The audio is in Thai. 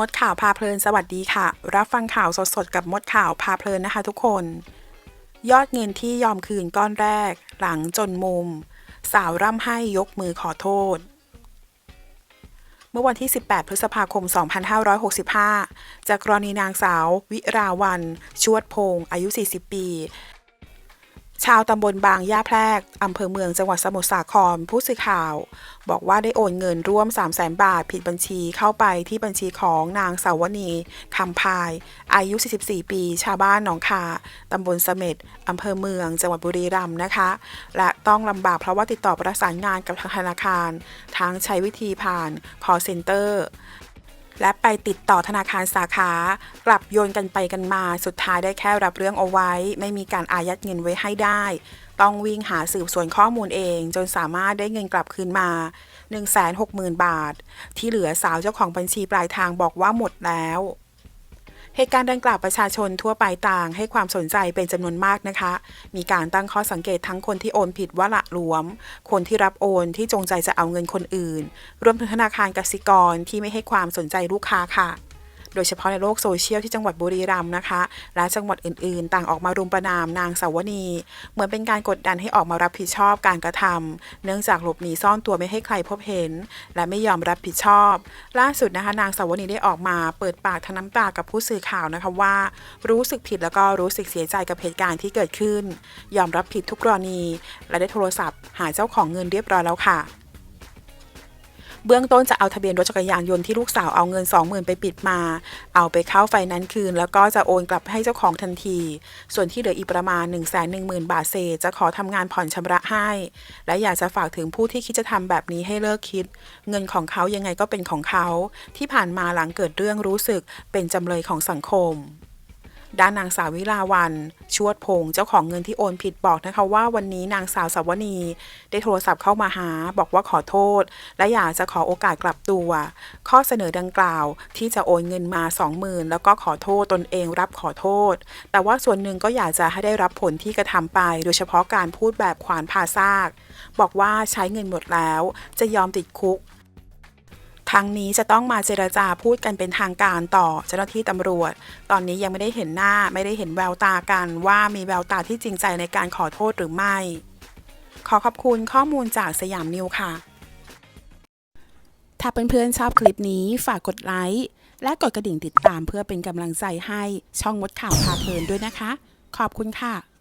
มดข่าวพาเพลินสวัสดีค่ะ รับฟังข่าวสดๆกับมดข่าวพาเพลินนะคะทุกคน ยอดเงินที่ยอมคืนก้อนแรก หลังจนมุม สาวร่ำให้ยกมือขอโทษ เมื่อวันที่ 18 พฤษภาคม 2565 จากกรณีนางสาว วิราวัน ชวดพงศ์อายุ 40 ปี ชาวตำบลบางย่าแพรกอำเภอเมืองจังหวัดสมุทรสาครผู้สื่อข่าว บอกว่าได้โอนเงินร่วม 3 0 0แสนบาทผิดบัญชีเข้าไปที่บัญชีของนางสาวนีคำพาย อายุ 44 ปี ชาวบ้านหนองคาตำบลเสม็ดอำเภอเมืองจังหวัดบุรีรัมย์นะคะ และต้องลำบากเพราะว่าติดต่อประสานงานกับทางธนาคาร ทั้งใช้วิธีผ่าน call center และไปติดต่อธนาคารสาขากลับโยนกันไปกันมา สุดท้ายได้แค่รับเรื่องเอาไว้ ไม่มีการอายัดเงินไว้ให้ได้ ต้องวิ่งหาสืบสวนข้อมูลเอง จนสามารถได้เงินกลับคืนมา 160,000 บาท ที่เหลือสาวเจ้าของบัญชีปลายทางบอกว่าหมดแล้ว เหตุการณ์ดังกล่าวประชาชนทั่วไปต่างให้ความสนใจเป็นจำนวนมากนะคะ มีการตั้งข้อสังเกตทั้งคนที่โอนผิดว่าละหลวม คนที่รับโอนที่จงใจจะเอาเงินคนอื่น รวมถึงธนาคารกสิกรที่ไม่ให้ความสนใจลูกค้าค่ะ โดยเฉพาะในโลกโซเชียลที่จังหวัดบุรีรัมย์นะคะ และจังหวัดอื่นๆ ต่างออกมารุมประนามนางสาวนีเหมือนเป็นการกดดันให้ออกมารับผิดชอบการกระทำเนื่องจากหลบหนีซ่อนตัวไม่ให้ใครพบเห็น และไม่ยอมรับผิดชอบ ล่าสุดนะคะ นางสาวนีได้ออกมาเปิดปากทั้งน้ำตากับผู้สื่อข่าวนะคะว่า รู้สึกผิดแล้วก็รู้สึกเสียใจกับเหตุการณ์ที่เกิดขึ้น ยอมรับผิดทุกกรณี และได้โทรศัพท์ หาเจ้าของเงินเรียบร้อยแล้วค่ะ เบื้องต้นจะเอาทะเบียนรถจักรยานยนต์ที่ลูกสาวเอาเงิน 20,000 ไปปิดมา เอาไปเข้าไฟนั้นคืน แล้วก็จะโอนกลับให้เจ้าของทันที ส่วนที่เหลืออีกประมาณ 1 1 0 0 0 0 บาทเศษ จะขอทำงานผ่อนชำระให้ และอยากจะฝากถึงผู้ที่คิดจะทำแบบนี้ให้เลิกคิด เงินของเขายังไงก็เป็นของเขา ที่ผ่านมาหลังเกิดเรื่องรู้สึกเป็นจำเลยของสังคม ด้านนางสาววิลาวัน ชวดพงศ์เจ้าของเงินที่โอนผิดบอกนะคะว่าวันนี้นางสาวสาวนี ได้โทรศัพท์เข้ามาหา บอกว่าขอโทษ และอยากจะขอโอกาสกลับตัว ข้อเสนอดังกล่าวที่จะโอนเงินมา 20,000 แล้วก็ขอโทษตนเองรับขอโทษ แต่ว่าส่วนหนึ่งก็อยากจะให้ได้รับผลที่กระทำไป โดยเฉพาะการพูดแบบขวานผ่าซาก บอกว่าใช้เงินหมดแล้ว จะยอมติดคุก ทั้งนี้จะต้องมาเจรจาพูดกันเป็นทางการต่อเจ้าหน้าที่ตำรวจ ตอนนี้ยังไม่ได้เห็นหน้าไม่ได้เห็นแววตากันว่ามีแววตาที่จริงใจในการขอโทษหรือไม่ ขอขอบคุณข้อมูลจากสยามนิวค่ะ ถ้าเพื่อนๆชอบคลิปนี้ฝากกดไลค์และกดกระดิ่งติดตามเพื่อเป็นกำลังใจให้ช่องมดข่าวพาเพลินด้วยนะคะ ขอบคุณค่ะ